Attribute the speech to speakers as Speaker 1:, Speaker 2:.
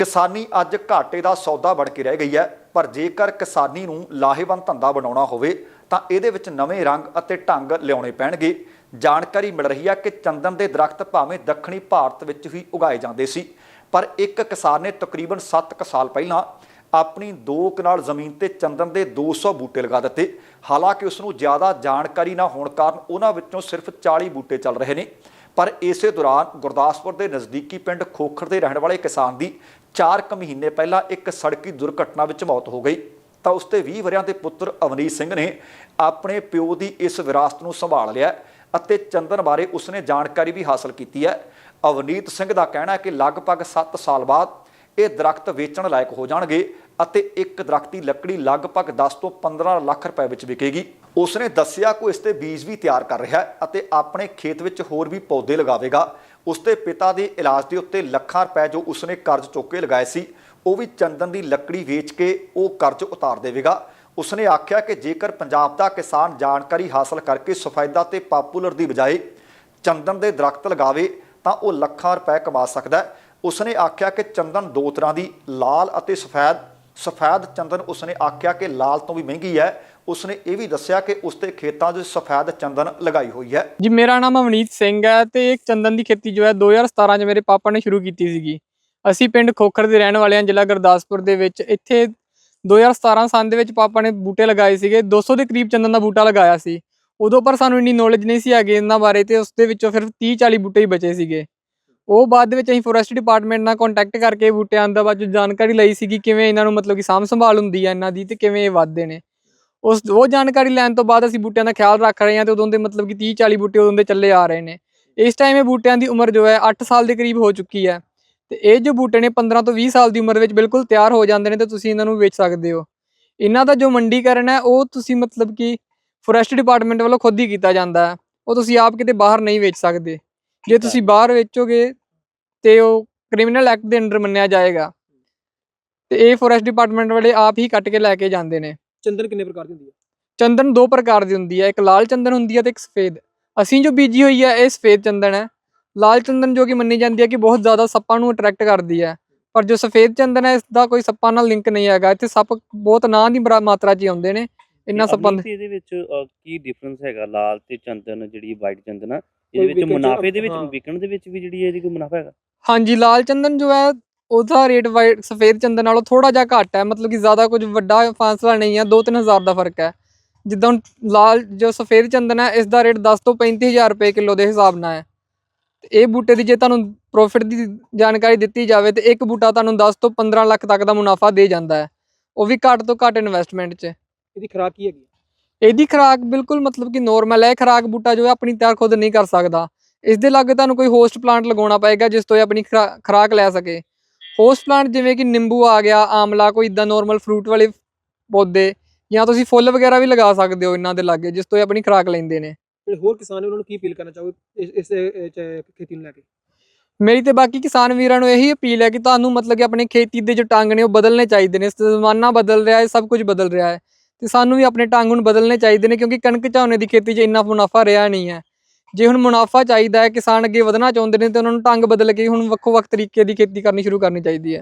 Speaker 1: ਕਿਸਾਨੀ ਅੱਜ ਘਾਟੇ ਦਾ ਸੌਦਾ ਬਣ ਕੇ ਰਹਿ ਗਈ ਹੈ, ਪਰ ਜੇਕਰ ਕਿਸਾਨੀ ਨੂੰ ਲਾਹੇਵੰਦ ਧੰਦਾ ਬਣਾਉਣਾ ਹੋਵੇ, ਤਾਂ ਇਹਦੇ ਵਿੱਚ ਨਵੇਂ ਰੰਗ ਅਤੇ ਢੰਗ ਲਿਆਉਣੇ ਪੈਣਗੇ। ਜਾਣਕਾਰੀ ਮਿਲ ਰਹੀ ਹੈ ਕਿ ਚੰਦਨ ਦੇ ਦਰਖਤ ਭਾਵੇਂ ਦੱਖਣੀ ਭਾਰਤ ਵਿੱਚ ਹੀ ਉਗਾਏ ਜਾਂਦੇ ਸੀ, ਪਰ ਇੱਕ ਕਿਸਾਨ ਨੇ ਤਕਰੀਬਨ 7 ਸਾਲ ਪਹਿਲਾਂ ਆਪਣੀ 2 ਕਨਾਲ ਜ਼ਮੀਨ ਤੇ ਚੰਦਨ ਦੇ 200 ਬੂਟੇ ਲਗਾ ਦਿੱਤੇ। ਹਾਲਾਂਕਿ ਉਸ ਨੂੰ ਜ਼ਿਆਦਾ ਜਾਣਕਾਰੀ ਨਾ ਹੋਣ ਕਾਰਨ ਉਹਨਾਂ ਵਿੱਚੋਂ ਸਿਰਫ 40 ਬੂਟੇ ਚੱਲ ਰਹੇ ਨੇ। ਪਰ ਇਸੇ ਦੌਰਾਨ ਗੁਰਦਾਸਪੁਰ ਦੇ ਨਜ਼ਦੀਕੀ ਪਿੰਡ ਖੋਖਰ ਦੇ ਰਹਿਣ ਵਾਲੇ ਕਿਸਾਨ ਦੀ 4 ਕੁ ਮਹੀਨੇ ਪਹਿਲਾਂ ਇੱਕ ਸੜਕੀ ਦੁਰਘਟਨਾ ਵਿੱਚ ਮੌਤ ਹੋ ਗਈ। ਤਾਂ ਉਸ ਤੇ 20 ਵਰਿਆਂ ਦੇ ਪੁੱਤਰ ਅਵਨੀਤ ਸਿੰਘ ਨੇ ਆਪਣੇ ਪਿਓ ਦੀ ਇਸ ਵਿਰਾਸਤ ਨੂੰ ਸੰਭਾਲ ਲਿਆ ਅਤੇ ਚੰਦਨ ਬਾਰੇ ਉਸਨੇ ਜਾਣਕਾਰੀ ਵੀ ਹਾਸਲ ਕੀਤੀ ਹੈ। ਅਵਨੀਤ ਸਿੰਘ ਦਾ ਕਹਿਣਾ ਹੈ ਕਿ ਲਗਭਗ 7 ਸਾਲ ਬਾਅਦ ਇਹ ਦਰਖਤ ਵੇਚਣ ਲਾਇਕ ਹੋ ਜਾਣਗੇ ਅਤੇ ਇੱਕ ਦਰਖਤ ਦੀ ਲੱਕੜੀ ਲਗਭਗ 10 ਤੋਂ 15 ਲੱਖ ਰੁਪਏ ਵਿੱਚ ਵਿਕੇਗੀ। ਉਸਨੇ ਦੱਸਿਆ ਕਿ ਇਸ ਤੇ ਬੀਜ ਵੀ ਤਿਆਰ ਕਰ ਰਿਹਾ ਹੈ ਅਤੇ ਆਪਣੇ ਖੇਤ ਵਿੱਚ ਹੋਰ ਵੀ ਪੌਦੇ ਲਗਾਵੇਗਾ। ਉਸਦੇ ਪਿਤਾ ਦੇ ਇਲਾਜ ਦੇ ਉੱਤੇ ਲੱਖਾਂ ਰੁਪਏ ਜੋ ਉਸਨੇ ਕਰਜ਼ ਚੁੱਕ ਕੇ ਲਗਾਏ ਸੀ, ਉਹ ਵੀ ਚੰਦਨ ਦੀ ਲੱਕੜੀ ਵੇਚ ਕੇ ਉਹ ਕਰਜ਼ ਉਤਾਰ ਦੇਵੇਗਾ। ਉਸਨੇ ਆਖਿਆ ਕਿ ਜੇਕਰ ਪੰਜਾਬ ਦਾ ਕਿਸਾਨ ਜਾਣਕਾਰੀ ਹਾਸਲ ਕਰਕੇ ਸਫੈਦਾ ਤੇ ਪਾਪੂਲਰ ਦੀ ਬਜਾਏ ਚੰਦਨ ਦੇ ਦਰਖਤ ਲਗਾਵੇ, ਤਾਂ ਉਹ ਲੱਖਾਂ ਰੁਪਏ ਕਮਾ ਸਕਦਾ ਹੈ। ਉਸਨੇ ਆਖਿਆ ਕਿ ਚੰਦਨ ਦੋ ਤਰ੍ਹਾਂ ਦੀ, ਲਾਲ ਅਤੇ ਸਫੈਦ। ਸਫੈਦ ਚੰਦਨ ਉਸਨੇ ਆਖਿਆ ਕਿ ਲਾਲ ਤੋਂ ਵੀ ਮਹਿੰਗੀ ਹੈ। ਉਸਨੇ ਇਹ ਵੀ ਦੱਸਿਆ ਕਿ ਉਸਦੇ ਖੇਤਾਂ 'ਚ ਸਫੈਦ ਚੰਦਨ ਲਗਾਈ ਹੋਈ ਹੈ।
Speaker 2: ਜੀ, ਮੇਰਾ ਨਾਮ ਅਵਨੀਤ ਸਿੰਘ ਹੈ ਤੇ ਇੱਕ ਚੰਦਨ ਦੀ ਖੇਤੀ ਜੋ ਹੈ 2017 ਚ ਮੇਰੇ ਪਾਪਾ ਨੇ ਸ਼ੁਰੂ ਕੀਤੀ ਸੀਗੀ। ਅਸੀਂ ਪਿੰਡ ਖੋਖਰ ਦੇ ਰਹਿਣ ਵਾਲੇ ਹਾਂ, ਜ਼ਿਲ੍ਹਾ ਗੁਰਦਾਸਪੁਰ ਦੇ ਵਿੱਚ। ਇੱਥੇ 2017 ਸਾਲ ਦੇ ਵਿੱਚ ਪਾਪਾ ਨੇ ਬੂਟੇ ਲਗਾਏ ਸੀਗੇ। 200 ਦੇ ਕਰੀਬ ਚੰਦਨ ਦਾ ਬੂਟਾ ਲਗਾਇਆ ਸੀ। ਉਦੋਂ ਪਰ ਸਾਨੂੰ ਇੰਨੀ ਨੌਲੇਜ ਨਹੀਂ ਸੀ ਹੈਗੀ ਇਹਨਾਂ ਬਾਰੇ ਤੇ ਉਸ ਦੇ ਵਿੱਚੋਂ ਫਿਰ 30 40 ਬੂਟੇ ਹੀ ਬਚੇ ਸੀਗੇ। ਉਹ ਬਾਅਦ ਦੇ ਵਿੱਚ ਅਸੀਂ ਫੋਰੈਸਟ ਡਿਪਾਰਟਮੈਂਟ ਨਾਲ ਕੰਟੈਕਟ ਕਰਕੇ ਬੂਟਿਆਂ ਦਾ ਬਾਅਦ 'ਚੋਂ ਜਾਣਕਾਰੀ ਲਈ ਸੀਗੀ, ਕਿਵੇਂ ਇਹਨਾਂ ਨੂੰ ਮਤਲਬ ਕਿ ਸਾਂਭ ਸੰਭਾਲ ਹੁੰਦੀ ਹੈ ਇਹਨਾਂ ਦੀ ਤੇ ਕਿਵੇਂ ਇਹ ਵੱਧਦੇ ਨੇ। ਉਸ ਉਹ ਜਾਣਕਾਰੀ ਲੈਣ ਤੋਂ ਬਾਅਦ ਅਸੀਂ ਬੂਟਿਆਂ ਦਾ ਖਿਆਲ ਰੱਖ ਰਹੇ ਹਾਂ ਤੇ ਉਦੋਂ ਦੇ ਮਤਲਬ ਕਿ 30 40 ਬੂਟੇ ਉਦੋਂ ਦੇ ਚੱਲੇ ਆ ਰਹੇ ਨੇ। ਇਸ ਟਾਈਮ ਇਹ ਬੂਟਿਆਂ ਦੀ ਉਮਰ ਜੋ ਹੈ 8 ਸਾਲ ਦੇ ਕਰੀਬ ਹੋ ਚੁੱਕੀ ਹੈ ਤੇ ਇਹ ਜੋ ਬੂਟੇ ਨੇ 15 ਤੋਂ 20 ਸਾਲ ਦੀ ਉਮਰ ਵਿੱਚ ਬਿਲਕੁਲ ਤਿਆਰ ਹੋ ਜਾਂਦੇ ਨੇ ਤੇ ਤੁਸੀਂ ਇਹਨਾਂ ਨੂੰ ਵੇਚ ਸਕਦੇ ਹੋ। ਇਹਨਾਂ ਦਾ ਜੋ ਮੰਡੀਕਰਨ ਹੈ, ਉਹ ਤੁਸੀਂ ਮਤਲਬ ਕਿ ਫੋਰੈਸਟ ਡਿਪਾਰਟਮੈਂਟ ਵੱਲੋਂ ਖੁਦ ਹੀ ਕੀਤਾ ਜਾਂਦਾ ਹੈ। ਉਹ ਤੁਸੀਂ ਆਪ ਕਿਤੇ ਬਾਹਰ ਨਹੀਂ ਵੇਚ ਸਕਦੇ। ਜੇ ਤੁਸੀਂ ਬਾਹਰ ਵੇਚੋਗੇ ਤੇ ਉਹ ਕ੍ਰਿਮੀਨਲ ਐਕਟ ਦੇ ਅੰਡਰ ਮੰਨਿਆ ਜਾਏਗਾ। ਤੇ ਇਹ ਫੋਰੈਸਟ ਡਿਪਾਰਟਮੈਂਟ ਵਾਲੇ ਆਪ ਹੀ ਕੱਟ ਕੇ ਲੈ ਕੇ ਜਾਂਦੇ ਨੇ।
Speaker 3: ਚੰਦਨ ਕਿੰਨੇ ਪ੍ਰਕਾਰ ਦੀ ਹੁੰਦੀ ਹੈ?
Speaker 2: ਚੰਦਨ ਦੋ ਪ੍ਰਕਾਰ ਦੀ ਹੁੰਦੀ ਹੈ ਇੱਕ ਲਾਲ ਚੰਦਨ ਹੁੰਦੀ ਹੈ ਤੇ ਇੱਕ ਸਫੇਦ। ਅਸੀਂ ਜੋ ਬੀਜੀ ਹੋਈ ਹੈ ਇਹ ਸਫੇਦ ਚੰਦਨ ਹੈ। ਲਾਲ ਚੰਦਨ ਜੋ ਕਿ ਮੰਨੀ ਜਾਂਦੀ ਹੈ ਕਿ ਬਹੁਤ ਜ਼ਿਆਦਾ ਸੱਪਾਂ ਨੂੰ ਅਟਰੈਕਟ ਕਰਦੀ ਹੈ। ਪਰ ਜੋ ਸਫੇਦ ਚੰਦਨ ਹੈ ਇਸ ਦਾ ਕੋਈ ਸੱਪਾਂ ਨਾਲ ਲਿੰਕ ਨਹੀਂ ਹੈਗਾ। ਇੱਥੇ ਸੱਪ ਬਹੁਤ ਨਾਂ ਦੀ ਮਾਤਰਾ 'ਚ ਆਉਂਦੇ ਨੇ। ਇੰਨਾ ਸੱਪਾਂ ਦੇ
Speaker 4: ਇਹਦੇ ਵਿੱਚ ਕੀ ਡਿਫਰੈਂਸ ਹੈਗਾ ਲਾਲ ਤੇ ਚੰਦਨ ਜਿਹੜੀ ਵਾਈਟ ਚੰਦਨ ਆ? ਇਹਦੇ ਵਿੱਚ ਮੁਨਾਫੇ ਦੇ ਵਿੱਚ। ਵਿਕਣ ਦੇ ਵਿੱਚ ਵੀ ਜਿਹੜੀ ਇਹਦੀ ਕੋਈ ਮੁਨਾਫਾ ਹੈਗਾ?
Speaker 2: ਹਾਂਜੀ ਲਾਲ ਚੰਦਨ ਜੋ ਹੈ ਉਹਦਾ ਰੇਟ ਵਾਈਟ ਸਫੇਦ ਚੰਦਨ ਨਾਲੋਂ ਥੋੜਾ ਜਿਹਾ ਘੱਟ ਹੈ ਮਤਲਬ ਕਿ ਜ਼ਿਆਦਾ ਕੁਝ ਵੱਡਾ ਫਾਸਲਾ ਨਹੀਂ ਹੈ 2-3000 ਦਾ ਫ਼ਰਕ ਹੈ। ਜਿੱਦਾਂ ਹੁਣ ਲਾਲ ਜੋ ਸਫੇਦ ਚੰਦਨ ਹੈ ਇਸ ਦਾ ਰੇਟ 10 ਤੋਂ 35000 ਰੁਪਏ ਕਿਲੋ ਦੇ ਹਿਸਾਬ ਨਾਲ ਹੈ। ਇਹ ਬੂਟੇ ਦੀ ਜੇ ਤੁਹਾਨੂੰ ਪ੍ਰੋਫਿਟ ਦੀ ਜਾਣਕਾਰੀ ਦਿੱਤੀ ਜਾਵੇ ਤੇ ਇੱਕ ਬੂਟਾ ਤੁਹਾਨੂੰ 10 ਤੋਂ 15 ਲੱਖ ਤੱਕ ਦਾ ਮੁਨਾਫਾ ਦੇ ਜਾਂਦਾ ਹੈ। ਉਹ ਵੀ ਘੱਟ ਤੋਂ ਘੱਟ ਇਨਵੈਸਟਮੈਂਟ 'ਚ।
Speaker 3: ਇਹਦੀ ਖੁਰਾਕ ਕੀ ਹੈਗੀ?
Speaker 2: ਇਹਦੀ ਖੁਰਾਕ ਬਿਲਕੁਲ ਮਤਲਬ ਕਿ ਨੋਰਮਲ ਹੈ ਖੁਰਾਕ ਬੂਟਾ ਜੋ ਹੈ ਆਪਣੀ ਤਿਆਰ ਖੁਦ ਨਹੀਂ ਕਰ ਸਕਦਾ। ਇਸ ਦੇ ਲਾਗੇ ਤੁਹਾਨੂੰ ਕੋਈ ਹੋਸਟ ਪਲਾਂਟ ਲਗਾਉਣਾ ਪਏਗਾ ਜਿਸ ਤੋਂ ਇਹ ਆਪਣੀ ਖੁਰਾ- ਖੁਰਾਕ ਲੈ ਸਕੇ। ਹੋਸਟ ਪਲਾਂਟ ਜਿਵੇਂ ਕਿ ਨਿੰਬੂ ਆ ਗਿਆ ਆਮਲਾ ਕੋਈ ਇਦਾਂ ਨੋਰਮਲ ਫਰੂਟ ਵਾਲੇ ਪੌਦੇ ਜਾਂ ਤੁਸੀਂ ਫੁੱਲ ਵਗੈਰਾ ਵੀ ਲਗਾ ਸਕਦੇ ਹੋ ਇਹਨਾਂ ਦੇ ਲਾਗੇ ਜਿਸ ਤੋਂ ਇਹ ਆਪਣੀ ਖੁਰਾਕ ਲੈਂਦੇ ਨੇ।
Speaker 3: ਜਿਹੜੇ ਹੋਰ ਕਿਸਾਨ ਉਹਨਾਂ ਨੂੰ ਕੀ ਅਪੀਲ ਕਰਨਾ ਚਾਹੋਗੇ ਇਸ ਖੇਤੀ ਨੂੰ ਲੈ ਕੇ?
Speaker 2: ਮੇਰੀ ਤੇ ਬਾਕੀ ਕਿਸਾਨ ਵੀਰਾਂ ਨੂੰ ਇਹੀ ਅਪੀਲ ਹੈ ਕਿ ਤੁਹਾਨੂੰ ਮਤਲਬ ਕਿ ਆਪਣੀ ਖੇਤੀ ਦੇ ਜੋ ਢੰਗ ਨੇ ਉਹ ਬਦਲਨੇ ਚਾਹੀਦੇ ਨੇ। ਜ਼ਮਾਨਾ ਬਦਲ ਰਿਹਾ ਹੈ ਸਭ ਕੁਝ ਬਦਲ ਰਿਹਾ ਹੈ। ਤੇ ਸਾਨੂੰ ਵੀ ਆਪਣੇ ਢੰਗ ਹੁਣ ਬਦਲਨੇ ਚਾਹੀਦੇ ਨੇ ਕਿਉਂਕਿ ਕਣਕ ਝੋਨੇ ਦੀ ਖੇਤੀ 'ਚ ਇੰਨਾ ਮੁਨਾਫਾ ਰਿਹਾ ਨਹੀਂ ਹੈ। ਜੇ ਹੁਣ ਮੁਨਾਫਾ ਚਾਹੀਦਾ ਹੈ, ਕਿਸਾਨ ਅੱਗੇ ਵਧਣਾ ਚਾਹੁੰਦੇ ਨੇ ਤੇ ਉਹਨਾਂ ਨੂੰ ਢੰਗ ਬਦਲ ਕੇ ਹੁਣ ਵੱਖੋ ਵੱਖ ਤਰੀਕੇ ਦੀ ਖੇਤੀ ਕਰਨੀ ਸ਼ੁਰੂ ਕਰਨੀ ਚਾਹੀਦੀ ਹੈ।